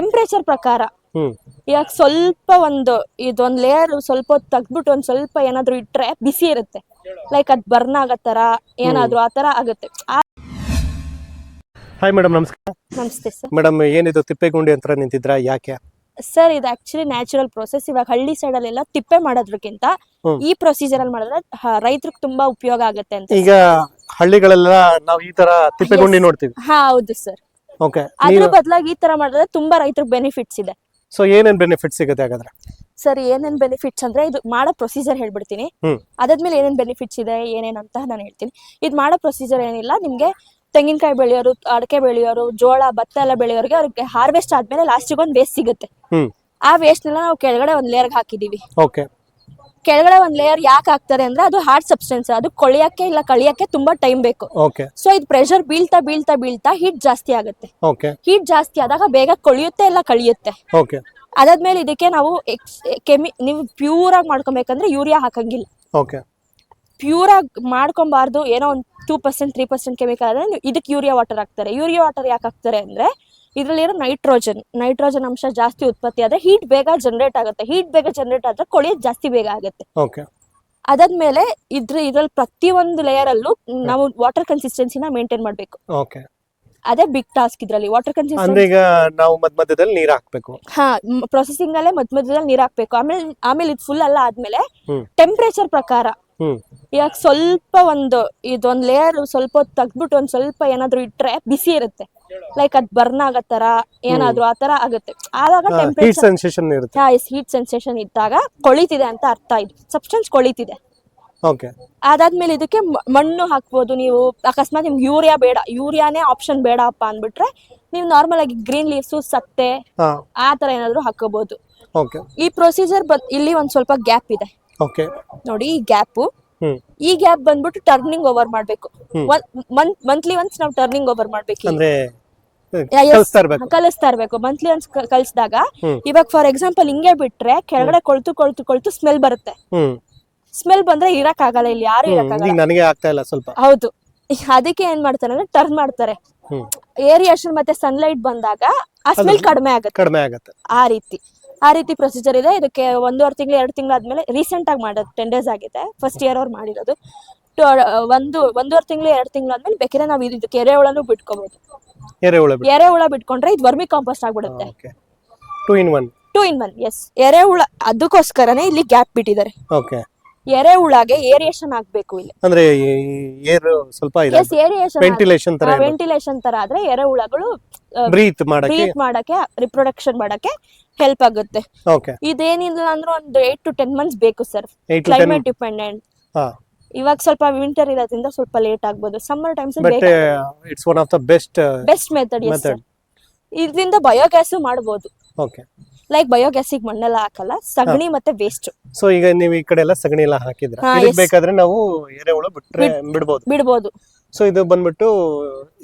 Temperature ಪ್ರಕಾರ. ಇವಾಗ ಸ್ವಲ್ಪ ಒಂದು ಇದೊಂದ್ ಲೇಯರ್ ಸ್ವಲ್ಪ ಹೊತ್ತು ತೆಗ್ದ್ಬಿಟ್ಟು ಒಂದ್ ಸ್ವಲ್ಪ ಏನಾದ್ರು ಇಟ್ರೆ ಬಿಸಿ ಇರುತ್ತೆ. ಲೈಕ್ ಅದ್ ಬರ್ನ್ ಆಗೋ ತರ ಏನಾದ್ರು ಆ ತರ ಆಗುತ್ತೆ. ಆ- ಹಾಯ್ ಮೇಡಮ್ ನಮಸ್ಕಾರ. ನಮಸ್ತೆ ಸರ್. ಮೇಡಮ್ ಏನಿದು ತಿಪ್ಪೆಗುಂಡಿ ಅಂತ ನಿಂತಿದ್ರ ಯಾಕೆ? ಸರ್ ಇದು ಆಕ್ಚುಲಿ ನ್ಯಾಚುರಲ್ ಪ್ರೊಸೆಸ್ ಇವಾಗ ಹಳ್ಳಿ ಸೈಡ್ ಅಲ್ಲೆಲ್ಲ ತಿಪ್ಪೆ ಮಾಡೋದ್ರಕ್ಕಿಂತ ಹ್ಮ್. ಈ ಪ್ರೊಸೀಜರ್ ಅಲ್ಲಿ ಮಾಡಿದ್ರೆ ರೈತರಿಗೆ ತುಂಬಾ ಉಪಯೋಗ ಆಗುತ್ತೆ ಅಂತ ಈಗ ಹಳ್ಳಿಗಳೆಲ್ಲ ನಾವು ಈ ತರ ತಿಪ್ಪೆಗುಂಡಿ Yes. ನೋಡ್ತೀವಿ. ಹಾ ಹೌದು ಸರ್. ಓಕೆ ಅದ್ರ ಬದಲಾಗಿ ಈ ತರ ಮಾಡಿದ್ರೆ ತುಂಬಾ ರೈತರಿಗೆ ಬೆನಿಫಿಟ್ಸ್ ಇದೆ. ಸೊ ಏನೇನ್ ಬೆನಿಫಿಟ್ ಸಿಗುತ್ತೆ ಹಾಗಾದ್ರೆ? ಸರ್ ಏನೇನ್ ಬೆನಿಫಿಟ್ಸ್ ಅಂದ್ರೆ ಇದು ಮಾಡೋ ಪ್ರೊಸೀಜರ್ ಹೇಳ್ಬಿಡ್ತೀನಿ. ಅದಾದ್ಮೇಲೆ ಏನೇನ್ ಬೆನಿಫಿಟ್ಸ್ ಇದೆ ಏನೇನ್ ಅಂತ ನಾನು ಹೇಳ್ತೀನಿ. ಇದು ಮಾಡೋ ಪ್ರೊಸೀಜರ್ ಏನಿಲ್ಲ ನಿಮ್ಗೆ ತೆಂಗಿನಕಾಯಿ ಬೆಳೆಯೋರು ಅಡಕೆ ಬೆಳೆಯೋರು ಜೋಳ ಭತ್ತ ಎಲ್ಲ ಬೆಳೆಯೋರಿಗೆ ಅವ್ರಿಗೆ ಹಾರ್ವೆಸ್ಟ್ ಆದ್ಮೇಲೆ ಲಾಸ್ಟಿಗೆ ಒಂದು ವೇಸ್ಟ್ ಸಿಗುತ್ತೆ. ಆ ವೇಸ್ಟ್ ನೆಲ್ಲ ನಾವು ಕೆಳಗಡೆ ಒಂದ್ ಲೇಯರ್ಗೆ ಹಾಕಿದೀವಿ. ಓಕೆ ಕೆಳಗಡೆ ಒಂದ್ ಲೇಯರ್ ಯಾಕೆ ಹಾಕ್ತಾರೆ ಅಂದ್ರೆ ಅದು ಹಾರ್ಡ್ ಸಬ್ಸ್ಟೆನ್ಸ್ ಅದು ಕೊಳಿಯಕ್ಕೆ ಇಲ್ಲ ಕಳಿಯಕ್ಕೆ ತುಂಬಾ ಟೈಮ್ ಬೇಕು. ಓಕೆ ಸೊ ಇದು ಪ್ರೆಷರ್ ಬೀಳ್ತಾ ಬೀಳ್ತಾ ಬೀಳ್ತಾ ಹೀಟ್ ಜಾಸ್ತಿ ಆಗುತ್ತೆ. ಓಕೆ ಹೀಟ್ ಜಾಸ್ತಿ ಆದಾಗ ಬೇಗ ಕೊಳಿಯುತ್ತೆ ಇಲ್ಲ ಕಳಿಯುತ್ತೆ. ಓಕೆ ಅದಾದ್ಮೇಲೆ ಇದಕ್ಕೆ ನಾವು ಎಕ್ಸ್ ಕೆಮಿ ನೀವು ಪ್ಯೂರ್ ಆಗಿ ಮಾಡ್ಕೊಬೇಕಂದ್ರೆ ಯೂರಿಯಾ ಹಾಕಂಗಿಲ್ಲ. ಓಕೆ ಪ್ಯೂರ್ ಆಗಿ ಮಾಡ್ಕೊಬಾರ್ದು ಏನೋ ಒಂದು two percent three percent chemical ಆದರೆ ಇದಕ್ಕೆ ಯೂರಿಯಾ ವಾಟರ್ ಹಾಕ್ತಾರೆ. ಯೂರಿಯಾ ವಾಟರ್ ಯಾಕೆ ಹಾಕ್ತಾರೆ ಅಂದ್ರೆ ಇದ್ರಲ್ಲಿರೋ ನೈಟ್ರೋಜನ್ ನೈಟ್ರೋಜನ್ ಅಂಶ ಜಾಸ್ತಿ ಉತ್ಪತ್ತಿ ಆದ್ರೆ ಹೀಟ್ ಬೇಗ ಜನರೇಟ್ ಆಗುತ್ತೆ. ಹೀಟ್ ಬೇಗ ಜನರೇಟ್ ಆದ್ರೆ ಕೊಳೆಯೋದು ಜಾಸ್ತಿ ಬೇಗ ಆಗುತ್ತೆ. ಓಕೆ ಅದಾದ್ಮೇಲೆ ಇದ್ರ ಇದ್ರಲ್ಲಿ ಪ್ರತಿಯೊಂದು ಲೇಯರ್ ಅಲ್ಲೂ ನಾವು ವಾಟರ್ ಕನ್ಸಿಸ್ಟೆನ್ಸಿನ ಮೇಂಟೈನ್ ಮಾಡಬೇಕು. ಓಕೆ ಅದೇ ಬಿಗ್ ಟಾಸ್ಕ್ ಇದ್ರಲ್ಲಿ. ವಾಟರ್ ಅಂದ್ರೆ ಕನ್ಸಿಸ್ಟೆನ್ಸಿ ಈಗ ನಾವು ಮಧ್ಯ ಮಧ್ಯದಲ್ಲಿ ನೀರು ಹಾಕಬೇಕು. ಹಾ ಪ್ರೊಸೆಸಿಂಗ್ ಅಲ್ಲೇ ಮಧ್ಯ ಮಧ್ಯದಲ್ಲಿ ನೀರು ಹಾಕಬೇಕು. ಆಮೇಲೆ ಆಮೇಲೆ ಇದು ಫುಲ್ ಅಲ್ಲ ಆದ್ಮೇಲೆ ಟೆಂಪರೇಚರ್ ಪ್ರಕಾರ. ಇವಾಗ ಸ್ವಲ್ಪ ಒಂದು ಇದೊಂದ್ ಲೇಯರ್ ಸ್ವಲ್ಪ ಹೊತ್ತು ತೆಗ್ದ್ಬಿಟ್ಟು ಒಂದ್ ಸ್ವಲ್ಪ ಏನಾದ್ರು ಇಟ್ರೆ ಬಿಸಿ ಇರುತ್ತೆ. ಲೈಕ್ ಅದ್ ಬರ್ನ್ ಆಗೋ ತರ ಏನಾದ್ರು ಆ ತರ ಆಗುತ್ತೆ. ಆವಾಗ ಹೀಟ್ ಟೆಂಪ್ರೇಚರ್ ಸೆನ್ಸೇಷನ್ ಇರುತ್ತೆ. ಹೀಟ್ ಸೆನ್ಸೇಷನ್ ಇದ್ದಾಗ ಕೊಳಿತಿದೆ ಅಂತ ಅರ್ಥ ಇದು ಸಬ್ಸ್ಟೆನ್ಸ್ ಕೊಳಿತಿದೆ. ಓಕೆ ಅದಾದ್ಮೇಲೆ ಇದಕ್ಕೆ ಮ- ಮಣ್ಣು ಹಾಕ್ಬೋದು ನೀವು. ಅಕಸ್ಮಾತ್ ನಿಮ್ಗೆ ಯೂರಿಯಾ ಬೇಡ ಯೂರಿಯಾನೇ ಆಪ್ಷನ್ ಬೇಡಪ್ಪ ಅಂದ್ಬಿಟ್ರೆ ನೀವು ನಾರ್ಮಲ್ ಆಗಿ ಗ್ರೀನ್ ಲೀವ್ಸು ಸತ್ತೆ ಹಾ. ಆ ತರ ಏನಾದ್ರು ಹಾಕೋಬಹುದು ಓಕೆ ಈ ಪ್ರೊಸೀಜರ್ ಇಲ್ಲಿ ಒಂದ್ ಸ್ವಲ್ಪ ಗ್ಯಾಪ್ ಇದೆ. ಓಕೆ ನೋಡಿ ಈ ಗ್ಯಾಪ್ ಈ ಗ್ಯಾಪ್ ಬಂದ್ಬಿಟ್ಟು ಟರ್ನಿಂಗ್ ಓವರ್ ಮಾಡ್ಬೇಕು. ಮಂತ್ಲಿ ಒನ್ಸ್ ನಾವು ಟರ್ನಿಂಗ್ ಓವರ್ ಮಾಡ್ಬೇಕು ಅಂದ್ರೆ. ಕಲಿಸ್ತಾ ಇರ್ಬೇಕು. ಮಂತ್ಲಿ ಒನ್ಸ್ ಕಲಿಸಿದಾಗ. ಇವಾಗ ಫಾರ್ ಎಕ್ಸಾಂಪಲ್ ಹಿಂಗೆ ಬಿಟ್ರೆ ಕೆಳಗಡೆ ಕೊಳ್ತು ಕೊಳ್ತು ಕೊಳ್ತು ಸ್ಮೆಲ್ ಬರುತ್ತೆ. ಸ್ಮೆಲ್ ಬಂದ್ರೆ ಇರಕ್ ಆಗಲ್ಲ ಇಲ್ಲಿ ಯಾರು ಇರಕ್ಕಾಗಲ್ಲ. ಇರಕ್ ನನಗೆ ಆಗ್ತಾ ಇಲ್ಲ ಸ್ವಲ್ಪ. ಹೌದು. ಅದಕ್ಕೆ ಏನ್ ಮಾಡ್ತಾರೆ ಅಂದ್ರೆ ಟರ್ನ್ ಮಾಡ್ತಾರೆ. ಏರಿಯೇಷನ್ ಮತ್ತೆ ಸನ್ಲೈಟ್ ಬಂದಾಗ ಆ ಸ್ಮೆಲ್ ಕಡಿಮೆ ಆಗುತ್ತೆ. ಕಡಿಮೆ ಆಗತ್ತೆ. ಆ ರೀತಿ. ಆ ರೀತಿ ಪ್ರೊಸೀಜರ್ ಇದೆ. ಇದಕ್ಕೆ ಒಂದೂವರೆ ತಿಂಗಳು ಎರಡು ತಿಂಗಳು ಆದ್ಮೇಲೆ ರೀಸೆಂಟ್ ಆಗಿ ಮಾಡೋದು ಟೆನ್ ಡೇಸ್ ಆಗಿದೆ. ಫಸ್ಟ್ ಇಯರ್ ಅವ್ರು ಮಾಡಿರೋದು. ಒಂದು ಒಂದೂವರೆ ತಿಂಗಳು ಎರಡು ತಿಂಗಳು ಆದ್ಮೇಲೆ ಬೇಕಿದ್ರೆ ನಾವು ಇದಕ್ಕೆ ಎರೆಹುಳನು ಬಿಟ್ಕೋಬಹುದು ಎರೆಹುಳ ಎರೆಹುಳ ಬಿಟ್ಕೊಂಡ್ರೆ ಇದು ವರ್ಮಿ ಕಾಂಪೋಸ್ಟ್ ಆಗ್ಬಿಡುತ್ತೆ. Two in one two in one S ಎರೆಹುಳ ಅದಕ್ಕೋಸ್ಕರನೇ ಇಲ್ಲಿ ಗ್ಯಾಪ್ ಬಿಟ್ಟಿದ್ದಾರೆ. ಓಕೆ ಎರೆಹುಳಗೆ ಏರಿಯೇಷನ್ ಆಗ್ಬೇಕು ಇಲ್ಲಿ. ಅಂದ್ರೆ ಏರ್ ಸ್ವಲ್ಪ ಎಸ್ ಏರಿಯೇಷನ್ ವೆಂಟಿಲೇಷನ್ ತರ ವೆಂಟಿಲೇಷನ್ ತರ ಆದ್ರೆ ಎರೆಹುಳಗಳು ಬ್ರೀತ್ ಮಾಡಕ್ಕೆ. ಬ್ರೀತ್ ಮಾಡಕ್ಕೆ ರಿಪ್ರೊಡಕ್ಷನ್ ಮಾಡಕ್ಕೆ ಹೆಲ್ಪ್ ಆಗುತ್ತೆ. ಓಕೆ ಇದೇನಿಲ್ಲ ಅಂದ್ರೆ ಒಂದು ಏಟ್ ಟು ಟೆನ್ ಮಂತ್ಸ್ ಬೇಕು ಸರ್ ಕ್ಲೈಮೇಟ್ ಡಿಪೆಂಡೆಂಟ್ ಇವಾಗ ಸ್ವಲ್ಪ ವಿಂಟರ್ ಇರೋದ್ರಿಂದ ಸ್ವಲ್ಪ ಲೇಟ್ ಆಗ್ಬೋದು. Summer times it's one of the best best method. ಇದರಿಂದ ಬಯೋಗ್ಯಾಸ್ ಮಾಡ್ಬೋದು. ಓಕೆ ಲೈಕ್ ಬಯೋಗ್ಯಾಸಿಗೆ ಮಣ್ಣೆಲ್ಲ ಹಾಕಲ್ಲ ಸಗಣಿ ಮತ್ತೆ ವೇಸ್ಟ್ ಸೊ ಈಗ ನೀವು ಈ ಕಡೆ ಎಲ್ಲ ಸಗಣಿ ಎಲ್ಲ ಹಾಕಿದ್ರೆ. ಹಾ, ಇದಕ್ಕೆ yes. ಬೇಕಾದ್ರೆ ನಾವು ಎರೆಹುಳ ಬಿಟ್ರೆ ಬಿಡಬಹುದು ಬಿಡ್ಬೋದು. ಸೊ ಇದು ಬಂದ್ಬಿಟ್ಟು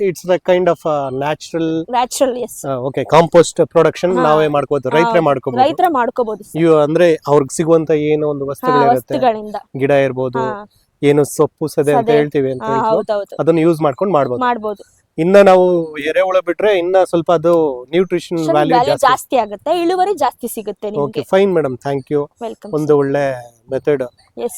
it's the kind of natural natural S okay compost production ಹಾ. ನಾವೇ ಮಾಡ್ಕೋಬಹುದು ರೈತರೇ ಮಾಡ್ಕೋಬಹುದು ರೈತರ ಮಾಡ್ಕೋಬಹುದು sir. ಇವು ಅಂದ್ರೆ ಅವ್ರಿಗೆ ಸಿಗುವಂತ ಏನು ಒಂದು ಹಾ, ವಸ್ತುಗಳಿರುತ್ತೆ. ವಸ್ತುಗಳಿಂದ. ಗಿಡ ಇರ್ಬೋದು ಹಾ. ಏನು ಸೊಪ್ಪು ಸದೆ ಅಂತ ಸದೆ. ಹೇಳ್ತೀವಿ ಅಂತ ಹಾ, ಹೇಳ್ತೀವಿ. ಹೌದೌದು. ಅದನ್ನ ಯೂಸ್ ಮಾಡ್ಕೊಂಡು ಮಾಡ್ಬೋದು. ಮಾಡ್ಬೋದು. ಇನ್ನ ನಾವು ಎರೆಹುಳ ಬಿಟ್ರೆ ಇನ್ನ ಸ್ವಲ್ಪ ಅದು ನ್ಯೂಟ್ರಿಷನ್ ವ್ಯಾಲ್ಯೂ ವ್ಯಾಲ್ಯೂ ಜಾಸ್ತಿ. ಜಾಸ್ತಿ ಆಗುತ್ತೆ ಇಳುವರಿ ಜಾಸ್ತಿ ಸಿಗುತ್ತೆ ಓಕೆ ನಿಮ್ಗೆ fine madam thank you welcome ಒಂದು ಒಳ್ಳೆ ಮೆಥಡ್ ಎಸ್